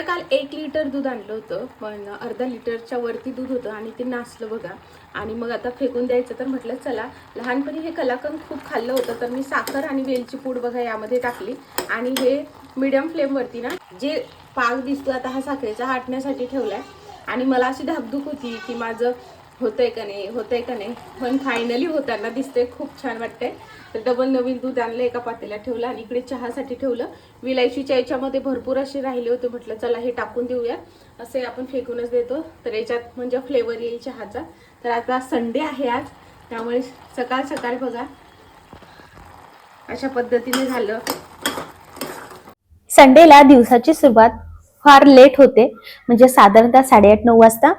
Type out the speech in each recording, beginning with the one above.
तर काल एक लिटर दूध आणलं होतं पण अर्धा लिटरच्या वरती दूध होतं आणि ते नासलं बघा. आणि मग आता फेकून द्यायचं तर म्हटलं चला. लहानपणी हे कलाकंद खूप खाल्लं होतं तर मी साखर आणि वेलची पूड बघा यामध्ये टाकली. आणि हे मिडियम फ्लेमवरती ना जे पाक दिसतो आता हा साखरेचा हाटण्यासाठी ठेवलाय. आणि मला अशी धाकधूक होती की माझं होतंय का नाही होतंय का नाही. पण फायनली होताना दिसतंय खूप छान वाटतंय. तर डबल नवीन दूध आणलं एका पातेला ठेवलं आणि इकडे चहासाठी ठेवलं. विलायचीच्या याच्यामध्ये भरपूर असे राहिले होते म्हटलं चला हे टाकून देऊया. असे आपण फेकूनच देतो. तर याच्यात म्हणजे फ्लेवर येईल चहाचा. तर आता संडे आहे आज. त्यामुळे सकाळ सकाळ बघा. अशा पद्धतीने झालं. संडेला दिवसाची सुरुवात फार लेट होते. म्हणजे साधारणतः साडेआठ नऊ वाजता.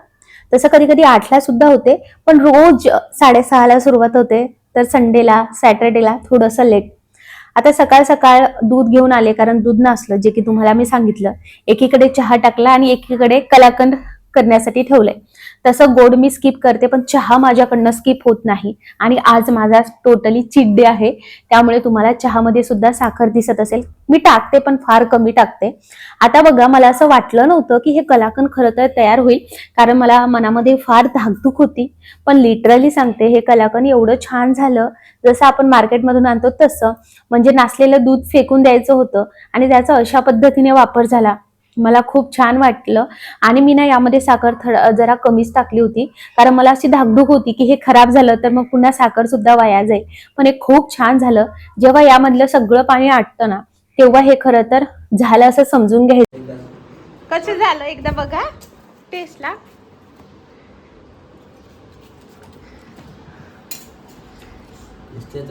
तसं कधी कधी आठला सुद्धा होते पण रोज साडेसहाला सुरुवात होते तर संडेला सॅटर्डेला थोडंसं लेट आता सकाळ सकाळ दूध घेऊन आले कारण दूध नसलं जे की तुम्हाला मी सांगितलं. एकीकडे चहा टाकला आणि एकीकडे कलाकंद करण्यासाठी ठेवलंय. तसं गोड मी स्किप करते पण चहा माझ्याकडनं स्किप होत नाही. आणि आज माझा टोटली चिड्डे डे आहे. त्यामुळे तुम्हाला चहामध्ये सुद्धा साखर दिसत असेल. मी टाकते पण फार कमी टाकते. आता बघा मला असं वाटलं नव्हतं की हे कलाकंद खरं तर तयार होईल कारण मला मनामध्ये फार धाकधूक होती. पण लिटरली सांगते हे कलाकंद एवढं छान झालं. जसं आपण मार्केटमधून आणतो तसं. म्हणजे नासलेलं दूध फेकून द्यायचं होतं आणि त्याचा अशा पद्धतीने वापर झाला. मला खूप छान वाटलं. आणि मी ना यामध्ये साखर थोड जरा कमीच टाकली होती. कारण मला अशी धाकधूक होती की हे खराब झालं तर मग पुन्हा साखर सुद्धा वाया जाईल. पण हे खूप छान झालं. जेव्हा यामधलं सगळं पाणी आटतं ना तेव्हा हे खरं तर झालं असं समजून घ्यायचं. कसं झालं एकदा बघा. टेस्टला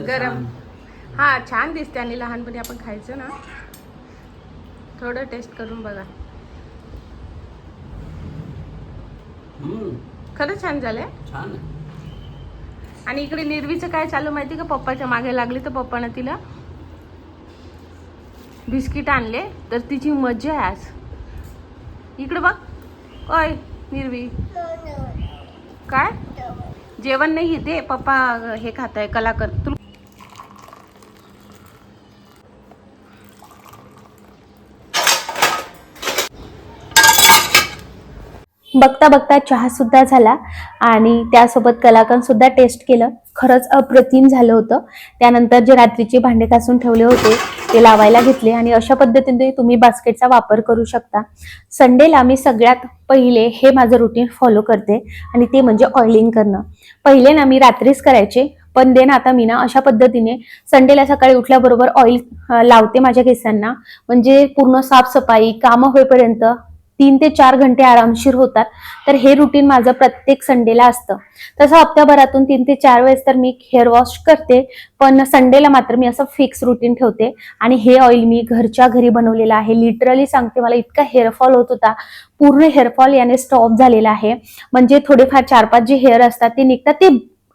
गरम. हा छान दिसते आणि लहानपणी आपण खायचं ना. थोडं टेस्ट करून बघा. खरंच छान झालंय? छान आणि इकडे निर्वीचं काय चालू माहिती का? पप्पाच्या मागे लागली तर पप्पानं तिला बिस्किट आणले तर तिची मजा आहे आज. इकडे बघ. ओय निर्वी. काय? जेवण नाही येते पप्पा हे खात आहे बघता बघता चहा सुद्धा झाला आणि त्यासोबत कलाकंद सुद्धा टेस्ट केलं. खरंच अप्रतिम झालं होतं. त्यानंतर जे रात्रीचे भांडे घासून ठेवले होते ते लावायला घेतले आणि अशा पद्धतीने तुम्ही बास्केटचा वापर करू शकता. संडेला मी सगळ्यात पहिले हे माझं रुटीन फॉलो करते आणि ते म्हणजे ऑइलिंग करणं. पहिले ना मी रात्रीच करायचे पण देन आता मी ना अशा पद्धतीने संडेला सकाळी उठल्याबरोबर ऑइल लावते माझ्या केसांना. म्हणजे पूर्ण साफसफाई कामं होईपर्यंत तीन ते चार घंटे आरामशीर होतात. तर हे रुटीन माझं प्रत्येक संडेला असतं. तसं हप्त्याभरातून तीन ते चार वेळेस तर मी हेअर वॉश करते. पण संडेला मात्र मी असं फिक्स रुटीन ठेवते. आणि हे ऑइल मी घरच्या घरी बनवलेलं आहे. लिटरली सांगते मला इतका हेअरफॉल होत होता. पूर्ण हेअरफॉल याने स्टॉप झालेला आहे. म्हणजे थोडेफार चार पाच जे हेअर असतात ते निघतात ते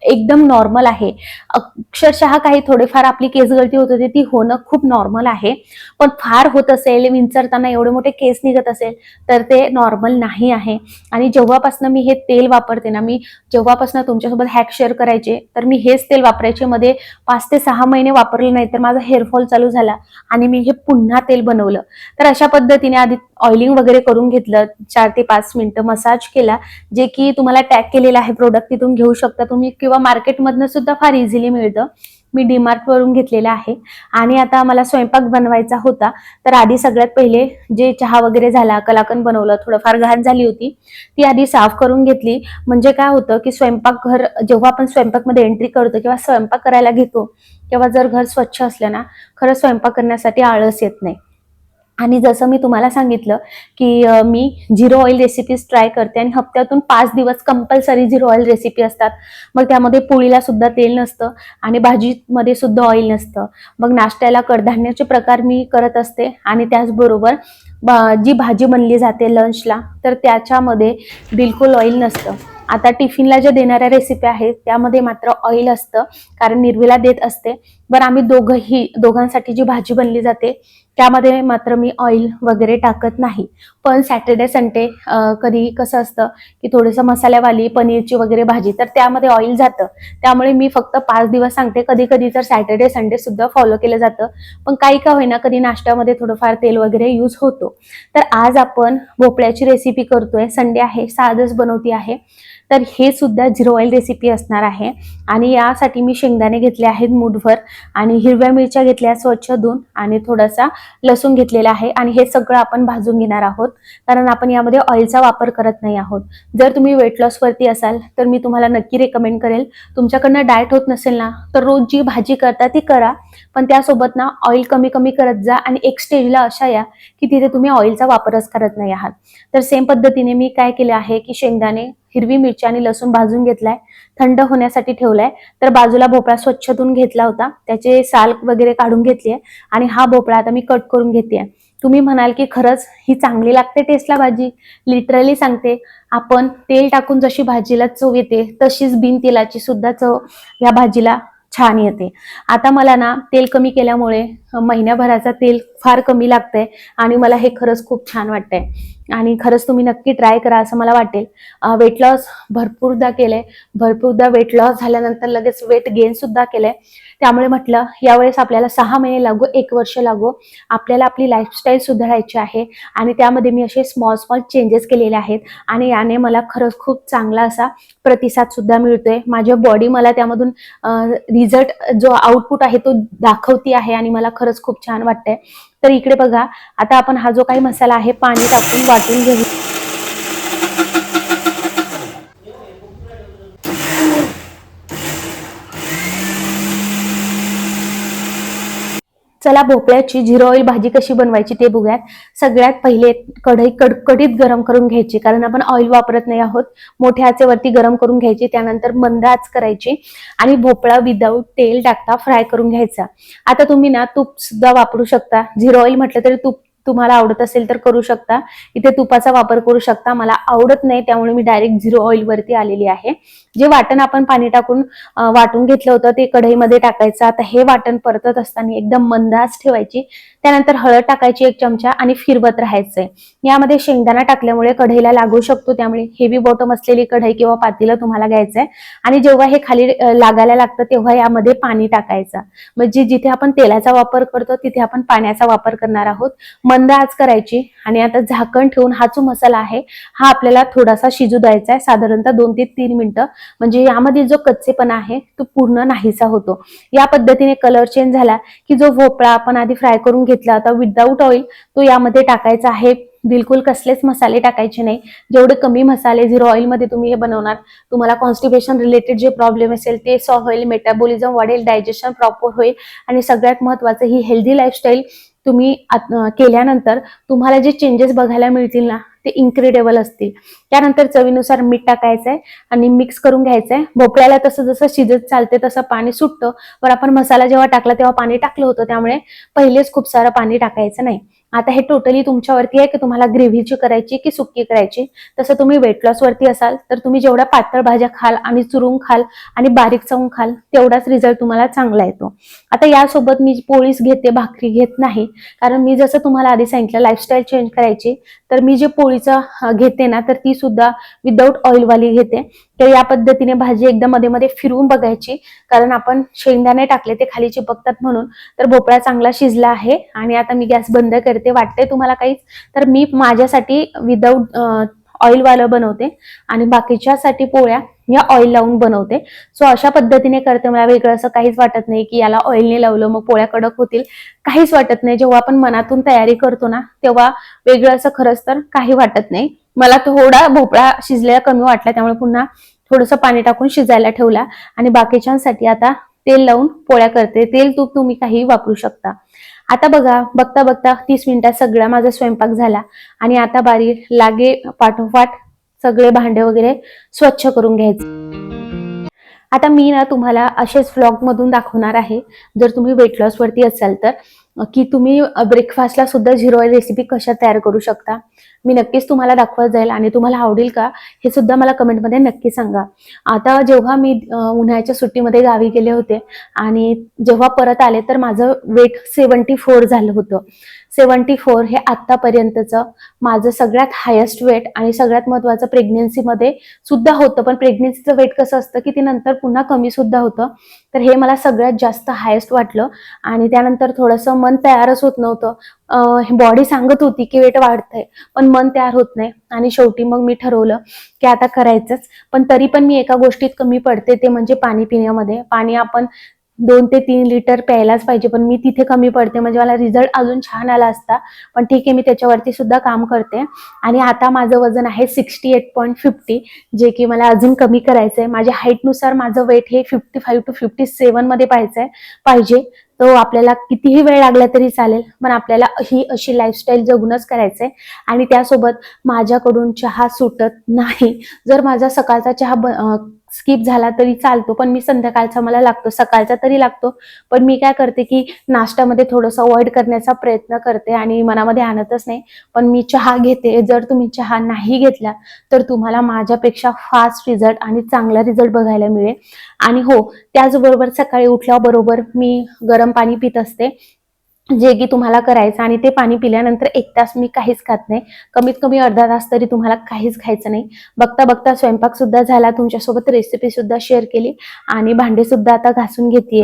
एकदम नॉर्मल आहे. अक्षरशः काही थोडेफार आपली केस गळती होत होती ती होणं खूप नॉर्मल आहे. पण फार होत असेल विंचरताना एवढे मोठे केस निघत असेल तर ते नॉर्मल नाही आहे. आणि जेव्हापासून मी हे तेल वापरते ना मी जेव्हापासून तुमच्यासोबत हॅक शेअर करायचे तर मी हेच तेल वापरायचे. मध्ये पाच ते सहा महिने वापरले नाही तर माझा हेअरफॉल चालू झाला आणि मी हे पुन्हा तेल बनवलं. तर अशा पद्धतीने आधी ऑइलिंग वगैरे करून घेतलं चार ते पाच मिनिटं मसाज केला जे की तुम्हाला टॅग केलेलं आहे प्रोडक्ट तिथून घेऊ शकता तुम्ही किंवा मार्केटमधनं सुद्धा फार इझिली मिळतं. मी डीमार्टवरून घेतलेलं आहे. आणि आता मला स्वयंपाक बनवायचा होता तर आधी सगळ्यात पहिले जे चहा वगैरे झाला कलाकंद बनवलं थोडंफार घाण झाली होती ती आधी साफ करून घेतली. म्हणजे काय होतं की स्वयंपाक घर जेव्हा आपण स्वयंपाकमध्ये एंट्री करतो किंवा स्वयंपाक करायला घेतो तेव्हा जर घर स्वच्छ असलं ना खरं स्वयंपाक करण्यासाठी आळस येत नाही. आणि जसं मी तुम्हाला सांगितलं की मी झिरो ऑइल रेसिपीज ट्राय करते आणि हप्त्यातून पाच दिवस कंपल्सरी झिरो ऑइल रेसिपी असतात. मग त्यामध्ये पोळीला सुद्धा तेल नसतं आणि भाजीमध्ये सुद्धा ऑइल नसतं. मग नाश्त्याला कडधान्याचे प्रकार मी करत असते आणि त्याचबरोबर जी भाजी बनली जाते लंचला तर त्याच्यामध्ये बिलकुल ऑइल नसतं. आता टिफिनला ज्या देणाऱ्या रेसिपी आहेत त्यामध्ये मात्र ऑइल असतं कारण निर्वेला देत असते. बरं आम्ही दोघंही दोघांसाठी जी भाजी बनली जाते त्यामध्ये मात्र मी ऑइल वगैरे टाकत नाही. पण सॅटर्डे संडे कधी कसं असतं की थोडंसं मसाल्यावाली पनीरची वगैरे भाजी तर त्यामध्ये ऑइल जातं. त्यामुळे मी फक्त पाच दिवस सांगते. कधी कधी तर सॅटर्डे संडे सुद्धा फॉलो केलं जातं. पण काही का होईना कधी नाश्त्यामध्ये थोडंफार तेल वगैरे यूज होतो. तर आज आपण भोपळ्याची रेसिपी करतोय. संडे आहे साधच बनवती आहे. तर हे सुद्धा झिरो ऑइल रेसिपी असणार आहे. आणि यासाठी मी शेंगदाणे घेतले आहेत मुठभर आणि हिरव्या मिरच्या घेतल्या स्वच्छ धुवून आणि थोडासा लसूण घेतलेला आहे. आणि हे सगळं आपण भाजून घेणार आहोत. कारण आपण यामध्ये ऑइलचा वापर करत नाही आहोत. जर तुम्ही वेट लॉसवरती असाल तर मी तुम्हाला नक्की रेकमेंड करेल. तुमच्याकडनं डाएट होत नसेल ना तर रोज जी भाजी करता ती करा. पण त्यासोबत ना ऑइल कमी कमी करत जा आणि एक स्टेजला अशा या की तिथे तुम्ही ऑइलचा वापरच करत नाही आहात. तर सेम पद्धतीने मी काय केले आहे की शेंगदाणे हिरवी मिरची आणि लसूण भाजून घेतलाय. थंड होण्यासाठी ठेवलाय. तर बाजूला भोपळा स्वच्छ धुवून घेतला होता. त्याचे साल वगैरे काढून घेतली आणि हा भोपळा आता मी कट करून घेते तुम्ही म्हणाल की खरंच ही चांगली लागते टेस्टला भाजी? लिटरली सांगते. आपण तेल टाकून जशी भाजीला चव येते तशीच बिन तेलाची सुद्धा चव या भाजीला छान येते. आता मला ना तेल कमी केल्यामुळे महिन्याभराचा तेल फार कमी लागतंय आणि मला हे खरंच खूप छान वाटतंय. आणि खरंच तुम्ही नक्की ट्राय करा असं मला वाटेल. वेट लॉस भरपूरदा केलंय. भरपूरदा वेट लॉस झाल्यानंतर लगेच वेट गेन सुद्धा केलंय. त्यामुळे म्हटलं यावेळेस आपल्याला सहा महिने लागू एक वर्ष लागू आपल्याला आपली लाईफस्टाईल सुधारायची आहे आणि त्यामध्ये मी असे स्मॉल स्मॉल चेंजेस केलेले आहेत आणि याने मला खरंच खूप चांगला असा प्रतिसाद सुद्धा मिळतोय. माझ्या बॉडी मला त्यामधून रिझल्ट जो आउटपुट आहे तो दाखवती आहे आणि मला खरंच खूप छान वाटतंय. तर इकडे बघा आता आपण हा जो काही मसाला आहे पाणी टाकून वाटून घेऊ. चला भोपळ्याची झिरो ऑइल भाजी कशी बनवायची ते बघूयात. सगळ्यात पहिले कढई कडकडीत गरम करून घ्यायची कारण आपण ऑइल वापरत नाही आहोत. मोठ्या आचेवरती गरम करून घ्यायची त्यानंतर मंद आच करायची आणि भोपळा विदाऊट तेल टाकता फ्राय करून घ्यायचा. आता तुम्ही ना तूप सुद्धा वापरू शकता. झिरो ऑइल म्हटलं तरी तूप तुम्हाला आवडत असेल तर करू शकता. इथे तुपाचा वापर करू शकता. मला आवडत नाही त्यामुळे मी डायरेक्ट झिरो ऑइल वरती आलेली आहे. जे वाटण आपण पाणी टाकून वाटून घेतलं होतं ते कढईमध्ये टाकायचं. आता हे वाटण परतत असताना एकदम मंदास ठेवायची. त्यानंतर हळद टाकायची एक चमचा आणि फिरवत राहायचंय. यामध्ये शेंगदाणा टाकल्यामुळे कढईला लागू शकतो. त्यामुळे हेवी बॉटम असलेली कढई किंवा पातीला तुम्हाला घ्यायचंय. आणि जेव्हा हे खाली लागायला लागतं तेव्हा यामध्ये पाणी टाकायचं. म्हणजे जिथे आपण तेलाचा वापर करतो तिथे आपण पाण्याचा वापर करणार आहोत. मंद आच करायची आणि आता झाकण ठेवून हा जो मसाला आहे हा आपल्याला थोडासा शिजू द्यायचा आहे. साधारणतः दोन ते तीन मिनिटं. म्हणजे यामध्ये जो कच्चेपणा आहे तो पूर्ण नाहीसा होतो. या पद्धतीने कलर चेंज झाला की जो भोपळा आपण आधी फ्राय करून घेतला होता विदाऊट ऑइल तो यामध्ये टाकायचा आहे. बिलकुल कसलेच मसाले टाकायचे नाही. जेवढे कमी मसाले झिरो ऑइलमध्ये तुम्ही हे बनवणार तुम्हाला कॉन्स्टिपेशन रिलेटेड जे प्रॉब्लेम असेल ते सॉल्व्ह होईल मेटाबॉलिझम वाढेल डायजेशन प्रॉपर होईल आणि सगळ्यात महत्वाचं ही हेल्दी लाईफस्टाईल तुम्ही केल्यानंतर तुम्हाला जे चेंजेस बघायला मिळतील ना ते इन्क्रेडिबल असतील. त्यानंतर चवीनुसार मीठ टाकायचंय आणि मिक्स करून घ्यायचंय. भोपळ्याला तसं जसं शिजत चालते तसं पाणी सुटतं. पण आपण मसाला जेव्हा टाकला तेव्हा पाणी टाकलं होतं. त्यामुळे पहिलेच खूप सारं पाणी टाकायचं नाही. आता हे टोटली तुमच्यावरती आहे की तुम्हाला ग्रेव्हीची करायची की सुक्की करायची? तसं तुम्ही वेट लॉस वरती असाल तर तुम्ही जेवढ्या पातळ भाज्या खाल आणि चुरून खाल आणि बारीक चावून खाल तेवढाच रिझल्ट तुम्हाला चांगला येतो. आता यासोबत मी पोळीस घेते भाकरी घेत नाही. कारण मी जसं तुम्हाला आधी सांगितलं लाईफस्टाईल चेंज करायची. तर मी जे पोळीचं घेते ना तर ती सुद्धा विदाऊट ऑइलवाली घेते. तर या पद्धतीने भाजी एकदम मध्ये मध्ये फिरवून बघायची. कारण आपण शेंगदाणे टाकले ते खाली चिपकतात म्हणून. तर भोपळा चांगला शिजला आहे. आणि आता मी गॅस बंद करते. वाटते तुम्हाला काहीच? तर मी माझ्यासाठी विदाऊट ऑइलवालं बनवते. आणि बाकीच्यासाठी पोळ्या या ऑइल लावून बनवते. सो अशा पद्धतीने करते. मला वेगळं असं काहीच वाटत नाही की याला ऑइलने लावलं मग पोळ्या कडक होतील. काहीच वाटत नाही. जेव्हा आपण मनातून तयारी करतो ना तेव्हा वेगळं असं खरंच तर काही वाटत नाही. मला थोडा भोपळा शिजलेला कमी वाटला त्यामुळे पुन्हा थोडंसं पाणी टाकून शिजायला ठेवला. आणि बाकीच्यांसाठी आता तेल लावून पोळ्या करते. तेल तूप तुम्ही काही वापरू शकता. आता बघा बघता बघता तीस मिनिटात सगळा माझा स्वयंपाक झाला. आणि आता बारी लागे पाठोपाठ सगळे भांडे वगैरे स्वच्छ करून घ्यायचे. आता मी ना तुम्हाला असेच व्लॉग मधून दाखवणार आहे. जर तुम्ही वेट लॉस वरती असाल तर. की तुम्ही ब्रेकफास्टला सुद्धा झिरो ऑइल रेसिपी कशा तयार करू शकता? मी नक्कीच तुम्हाला दाखवत जाईल आणि तुम्हाला आवडेल का हे सुद्धा मला कमेंटमध्ये नक्की सांगा. आता जेव्हा मी उन्हाळ्याच्या सुट्टीमध्ये गावी गेले होते आणि जेव्हा परत आले तर माझं वेट सेवन्टी फोर झालं होतं. सेवन्टी फोर हे आत्तापर्यंतचं माझं सगळ्यात हायेस्ट वेट आणि सगळ्यात महत्त्वाचं प्रेग्नेन्सीमध्ये सुद्धा होतं. पण प्रेग्नेन्सीचं वेट कसं असतं की ते नंतर पुन्हा कमी सुद्धा होतं. तर हे मला सगळ्यात जास्त हायेस्ट वाटलं. आणि त्यानंतर थोडंसं मन तयारच होत नव्हतं. बॉडी सांगत होती की वेट वाढतंय पण मन तयार होत नाही. आणि शेवटी मग मी ठरवलं की आता करायचंच. पण तरी पण मी एका गोष्टीत कमी पडते ते म्हणजे पाणी पिण्यामध्ये. पाणी आपण दोन ते तीन लिटर प्यायलाच पाहिजे. पण मी तिथे कमी पडते. म्हणजे मला रिझल्ट अजून छान आला असता. पण ठीक आहे मी त्याच्यावरती सुद्धा काम करते. आणि आता माझं वजन आहे सिक्स्टी एट पॉईंट फिफ्टी जे की मला अजून कमी करायचं आहे माझ्या हाईटनुसार माझं वेट हे फिफ्टी फाईव्ह टू फिफ्टी सेवनमध्ये पाहिजे. आहे पाहिजे तो आपल्याला कितीही वेळ लागला तरी चालेल. पण आपल्याला ही अशी लाईफस्टाईल जगूनच करायचं आहे आणि त्यासोबत माझ्याकडून चहा सुटत नाही. जर माझा सकाळचा चहा स्किप झाला तरी चालतो पण मी संध्याकाळचा मला लागतो सकाळचा तरी लागतो. पण मी काय करते की नाश्त्यामध्ये थोडंसं अवॉइड करण्याचा प्रयत्न करते आणि मनामध्ये आणतच नाही. पण मी चहा घेते जर तुम्ही चहा नाही घेतला तर तुम्हाला माझ्यापेक्षा फास्ट रिझल्ट आणि चांगला रिझल्ट बघायला मिळेल. आणि हो त्याचबरोबर सकाळी उठल्याबरोबर मी गरम पाणी पित असते. जे की तुम्हाला करायचं आणि ते पाणी पिल्यानंतर एक तास मी काहीच खात नाही. कमीत कमी अर्धा तास तरी तुम्हाला काहीच खायचं नाही. बघता बघता स्वयंपाक सुद्धा झाला तुमच्यासोबत रेसिपी सुद्धा शेअर केली आणि भांडे सुद्धा आता घासून घेते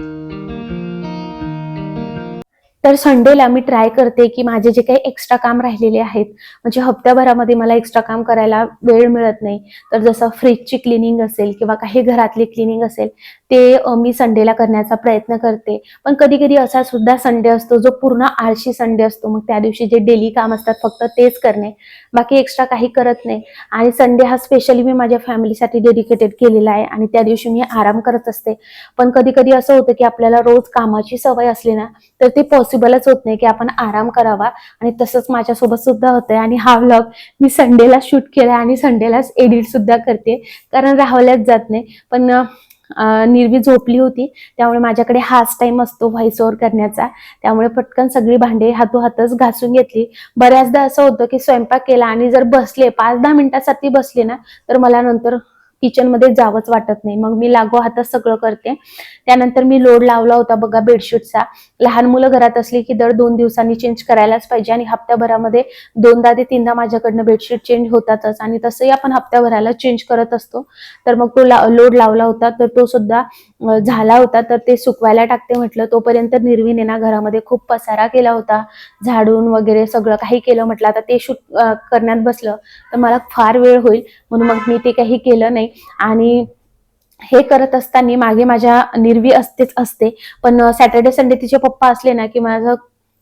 तर संडेला मी ट्राय करते की माझे जे काही एक्स्ट्रा काम राहिलेले आहेत म्हणजे हप्त्याभरामध्ये मला एक्स्ट्रा काम करायला वेळ मिळत नाही. तर जसं फ्रीजची क्लिनिंग असेल किंवा काही घरातली क्लिनिंग असेल ते मी संडेला करण्याचा प्रयत्न करते. पण कधी कधी असा सुद्धा संडे असतो जो पूर्ण आळशी संडे असतो. मग त्या दिवशी जे डेली काम असतात फक्त तेच करणे. बाकी एक्स्ट्रा काही करत नाही. आणि संडे हा स्पेशली मी माझ्या फॅमिलीसाठी डेडिकेटेड केलेला आहे आणि त्या दिवशी मी आराम करत असते. पण कधी कधी असं होतं की आपल्याला रोज कामाची सवय असली ना तर ते पॉसिबलच होत नाही की आपण आराम करावा. आणि तसंच माझ्यासोबत सुद्धा होतंय. आणि हा व्लॉग मी संडेला शूट केला आणि संडेलाच एडिट सुद्धा करते. कारण राहवल्याच जात नाही. पण निर्वी झोपली होती. त्यामुळे माझ्याकडे हाच टाइम असतो व्हॉइस ओव्हर करण्याचा. त्यामुळे पटकन सगळी भांडे हातोहातच घासून घेतली. बऱ्याचदा असं होतं की स्वयंपाक केला आणि जर बसले पाच दहा मिनिटासाठी बसले ना तर मला नंतर किचनमध्ये जावंच वाटत नाही. मग मी लागो हातात सगळं करते. त्यानंतर मी लोड लावला होता बघा बेडशीटचा लहान मुलं घरात असली की दर दोन दिवसांनी चेंज करायलाच पाहिजे आणि हप्त्याभरामध्ये दोनदा ते तीनदा माझ्याकडनं बेडशीट चेंज होतातच. आणि तसंही आपण हप्त्याभराला चेंज करत असतो. तर मग तो लोड लावला होता. तर तो सुद्धा झाला होता तर ते सुकवायला टाकते म्हटलं. तोपर्यंत निर्वीने ना घरामध्ये खूप पसारा केला होता. झाडून वगैरे सगळं काही केलं म्हटलं. आता ते शूट करण्यात बसलं तर मला फार वेळ होईल. म्हणून मग मी ते काही केलं नाही. आणि हे करत असताना मागे माझ्या निर्वी असतेच असते. पण सॅटर्डे संडे तिचे पप्पा असले ना की माझं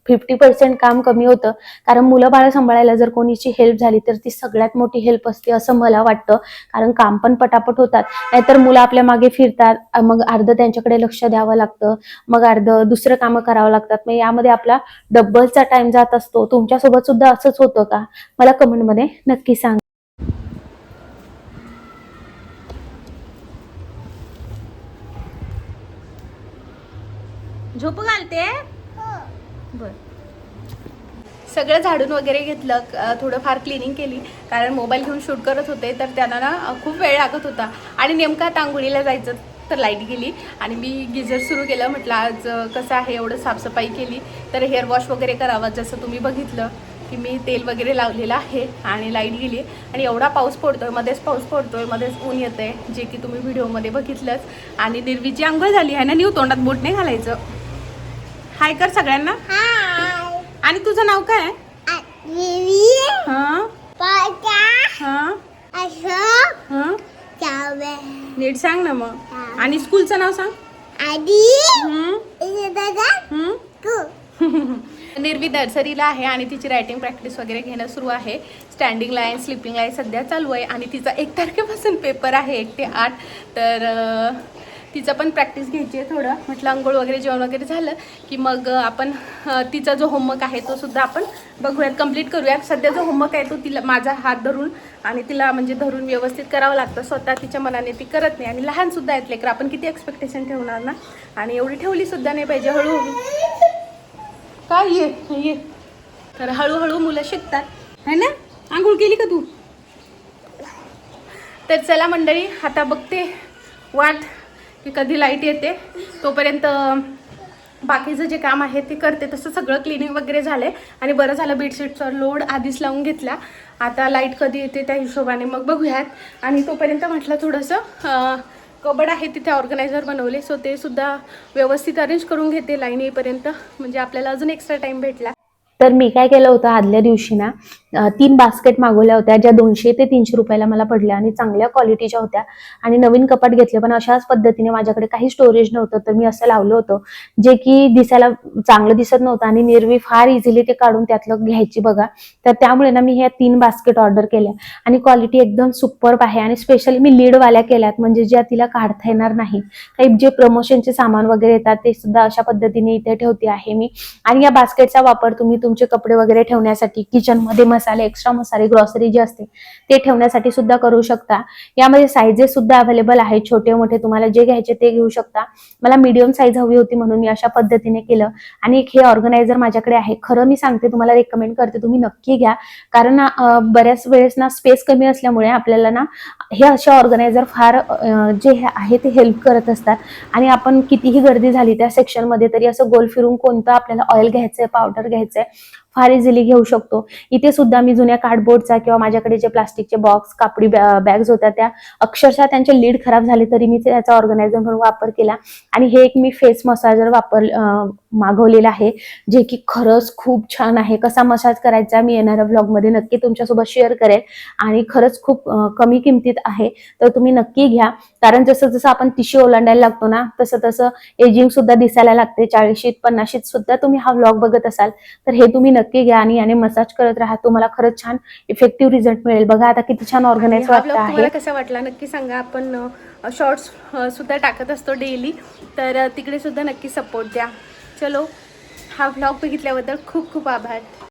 फिफ्टी पर्सेंट काम कमी होतं. कारण मुलं बाळं सांभाळायला जर कोणीची हेल्प झाली तर ती सगळ्यात मोठी हेल्प असते असं मला वाटतं. कारण काम पण पटापट होतात. नाहीतर मुलं आपल्या मागे फिरतात. मग अर्ध त्यांच्याकडे लक्ष द्यावं लागतं. मग अर्ध दुसरं कामं करावं लागतात. मग यामध्ये आपला डबलचा टाइम जात असतो. तुमच्यासोबत सुद्धा असंच होतं का? मला कमेंटमध्ये नक्की सांग. झोप घालते? सगळं झाडून वगैरे घेतलं थोडंफार क्लिनिंग केली. कारण मोबाईल घेऊन शूट करत होते तर त्यांना ना खूप वेळ लागत होता. आणि नेमका आता आंघोळीला जायचं तर लाइट गेली. आणि मी गिझर सुरू केलं म्हटलं आज कसं आहे? एवढं साफसफाई केली. तर हेअर वॉश वगैरे करावं जसं तुम्ही बघितलं की मी तेल वगैरे लावलेलं आहे आणि लाइट गेली. आणि एवढा पाऊस पडतो आहे मध्येच पाऊस पडतो आहे मध्येच ऊन येतं आहे जे की तुम्ही व्हिडिओमध्ये बघितलंच. आणि निर्वीची आंघोळ झाली आहे ना न्यू तोंडात बोट नाही घालायचं? हाय कर सगळ्यांना. आणि तुझं नाव काय हा? हा? हा? नीट सांग ना मग. आणि स्कूलचं नाव सांग. हम्म, हम्म. निर्वी नर्सरीला आहे आणि तिची रायटिंग प्रॅक्टिस वगैरे घेणं सुरू आहे. स्टँडिंग लाईन स्लिपिंग लाईन सध्या चालू आहे आणि तिचा एक तारखेपासून पेपर आहे एक ते आठ. तर अं, तिचं पण प्रॅक्टिस घ्यायची आहे थोडं. म्हटलं अंघोळ वगैरे जेवण वगैरे झालं की मग आपण तिचा जो होमवर्क आहे तो सुद्धा आपण बघूयात कंप्लीट करूयात. सध्या जो होमवर्क आहे तो तिला माझा हात धरून आणि तिला म्हणजे धरून व्यवस्थित करावं लागतं. स्वतः तिच्या मनाने ती करत नाही आणि लहानसुद्धा येतले आहेत लेकर. आपण किती एक्सपेक्टेशन ठेवणार ना? आणि एवढी ठेवलीसुद्धा नाही पाहिजे हळूहळू. काय ये? ये? तर हळूहळू मुलं शिकतात. है ना? आंघोळ केली का तू? तर चला मंडळी आता बघते वाट. की कधी लाइट येते तोपर्यंत बाकीचं जे काम आहे ते करते. तसं सगळं क्लिनिंग वगैरे झालंय. आणि बरं झालं बेडशीटचा लोड आधीच लावून घेतला. आता लाइट कधी येते त्या हिशोबाने मग बघूयात. आणि तोपर्यंत म्हटलं थोडंसं कबड आहे तिथे ऑर्गनायझर बनवले. सो ते सुद्धा व्यवस्थित अरेंज करून घेते लाईन येईपर्यंत. म्हणजे आपल्याला अजून एक्स्ट्रा टाइम भेटला. तर मी काय केलं होतं आदल्या दिवशी ना तीन बास्केट मागवल्या होत्या ज्या दोनशे ते तीनशे रुपयाला मला पडल्या आणि चांगल्या क्वालिटीच्या होत्या. आणि नवीन कपाट घेतले पण अशाच पद्धतीने माझ्याकडे काही स्टोरेज नव्हतं तर मी असं लावलं होतं जे की दिसायला चांगलं दिसत नव्हतं आणि निर्वी फार इझिली ते काढून त्यातलं घ्यायची बघा. तर त्यामुळे ना मी ह्या तीन बास्केट ऑर्डर केल्या. आणि क्वालिटी एकदम सुपरब आहे आणि स्पेशली मी लीडवाल्या केल्यात म्हणजे ज्या तिला काढता येणार नाही. काही जे प्रमोशनचे सामान वगैरे येतात ते सुद्धा अशा पद्धतीने इथे ठेवते आहे मी. आणि या बास्केटचा वापर तुम्ही तुमचे कपडे वगैरे ठेवण्यासाठी किचनमध्ये मसाले एक्स्ट्रा मसाले ग्रॉसरी जे असते ते ठेवण्यासाठी सुद्धा करू शकता. यामध्ये साईजेस सुद्धा अवेलेबल आहेत छोटे मोठे तुम्हाला जे घ्यायचे ते घेऊ शकता. मला मीडियम साईज हवी होती म्हणून मी अशा पद्धतीने केलं. आणि हे ऑर्गनायझर माझ्याकडे आहे. खरं मी सांगते तुम्हाला रेकमेंड करते तुम्ही नक्की घ्या. कारण बऱ्याच वेळेस ना स्पेस कमी असल्यामुळे आपल्याला ना हे असे ऑर्गनायझर फार जे हे आहे ते हेल्प करत असतात. आणि आपण कितीही गर्दी झाली त्या सेक्शनमध्ये तरी असं गोल फिरून कोणतं आपल्याला ऑइल घ्यायचंय पावडर घ्यायचंय फार इझिली घेऊ शकतो. इथे सुद्धा मी जुन्या कार्डबोर्डचा किंवा माझ्याकडे जे प्लास्टिकचे बॉक्स कापडी बॅग्स होत्या त्या अक्षरशः त्यांचे लीड खराब झाले तरी मी त्याचा ऑर्गनायझर म्हणून वापर केला. आणि हे एक मी फेस मसाजर वापर मागवलेलं आहे जे की खरंच खूप छान आहे. कसा मसाज करायचा मी येणाऱ्या ब्लॉगमध्ये नक्की तुमच्यासोबत शेअर करेल आणि खरंच खूप कमी किमतीत आहे तर तुम्ही नक्की घ्या. कारण जसं जसं आपण तिशी ओलांडायला लागतो ना तसं तसं एजिंग सुद्धा दिसायला लागते. चाळीशीत पन्नाशीत सुद्धा तुम्ही हा व्लॉग बघत असाल तर हे तुम्ही नक्की घ्या आणि याने मसाज करत राहा. तुम्हाला खरंच छान इफेक्टिव्ह रिझल्ट मिळेल. बघा आता किती छान ऑर्गनाईज वाटत आहे. कसा वाटला नक्की सांगा. आपण शॉर्ट्स सुद्धा टाकत असतो डेली तर तिकडे सुद्धा नक्की सपोर्ट द्या. चलो हा ब्लॉग बघितल्याबद्दल खूप खूप आभार.